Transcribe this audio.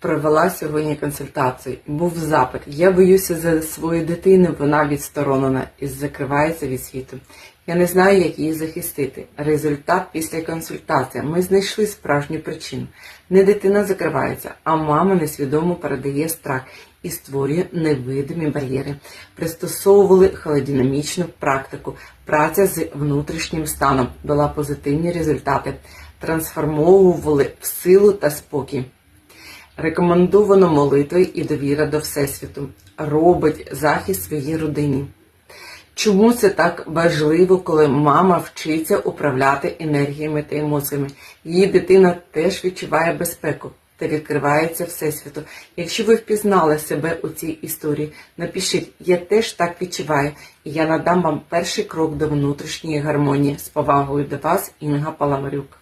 провела сьогодні консультацію. Був запит. Я боюся за свою дитину, вона відсторонена і закривається від світу. Я не знаю, як її захистити. Результат після консультації. Ми знайшли справжню причину. Не дитина закривається, а мама несвідомо передає страх і створює невидимі бар'єри. Пристосовували холодинамічну практику. Праця з внутрішнім станом дала позитивні результати. Трансформовували в силу та спокій. Рекомендовано молитви і довіра до Всесвіту. Робить захист своїй родині. Чому це так важливо, коли мама вчиться управляти енергіями та емоціями? Її дитина теж відчуває безпеку та відкривається Всесвіту. Якщо ви впізнали себе у цій історії, напишіть, я теж так відчуваю, і я надам вам перший крок до внутрішньої гармонії. З повагою до вас, Інга Паламарюк.